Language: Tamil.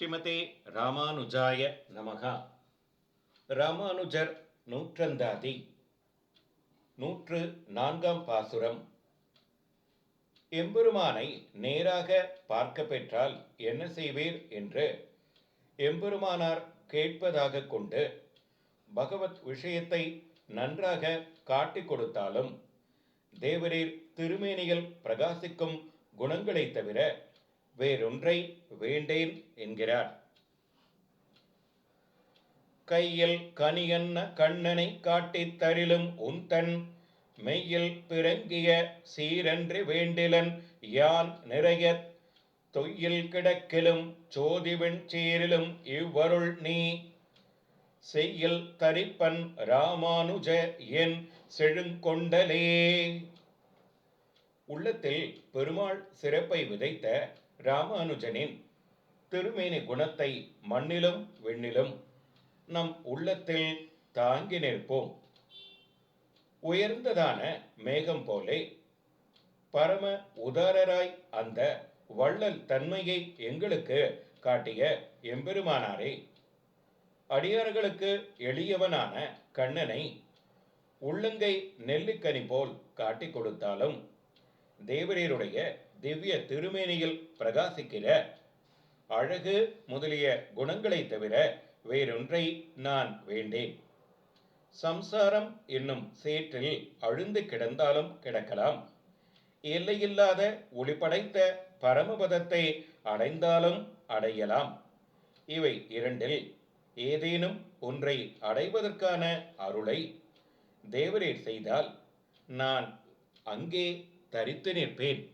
ஸ்ரீமதே ராமானுஜாய நமகா. ராமானுஜர் நூற்றந்தாதி நூற்று நான்காம் பாசுரம். எம்பெருமானை நேராக பார்க்க பெற்றால் என்ன செய்வீர் என்று எம்பெருமானார் கேட்பதாக கொண்டு பகவத் விஷயத்தை நன்றாக காட்டிக் கொடுத்தாலும் தேவரீர் திருமேனியில் பிரகாசிக்கும் குணங்களைத் தவிர வேறொன்றை வேண்டேன் என்கிறார். கையில் கனியன்ன கண்ணனை காட்டித் தரிலும் உந்தன் மெய்யில் பிறங்கிய சீரன்று வேண்டிலன் யான் நிறைய தொய்யில் கிடக்கிலும் சோதிவெண் சீரிலும் இவ்வருள் நீ. செய்யில் தரிப்பன் ராமானுஜ என் செழுங்கொண்டலே. உள்ளத்தில் பெருமாள் சிறப்பை விதைத்த ராமானுஜனின் திருமேனி குணத்தை மண்ணிலும் வெண்ணிலும் நம் உள்ளத்தில் தாங்கி நிற்போம். உயர்ந்ததான மேகம் போலே பரம உதாரராய் அந்த வள்ளல் தன்மையை எங்களுக்கு காட்டிய எம்பெருமானாரே அடியார்களுக்கு எளியவனான கண்ணனை உள்ளங்கை நெல்லிக்கனி போல் காட்டிக் கொடுத்தாலும் தேவரீருடைய திவ்ய திருமேனியில் பிரகாசிக்கிற அழகு முதலிய குணங்களைத் தவிர வேறொன்றை நான் வேண்டேன். சம்சாரம் என்னும் சேற்றில் அழுந்து கிடந்தாலும் கிடக்கலாம். எல்லையில்லாத ஒளிபடைத்த பரமபதத்தை அடைந்தாலும் அடையலாம். இவை இரண்டில் ஏதேனும் ஒன்றை அடைவதற்கான அருளை தேவரீர் செய்தால் நான் அங்கே தரித்து நிற்பேன்.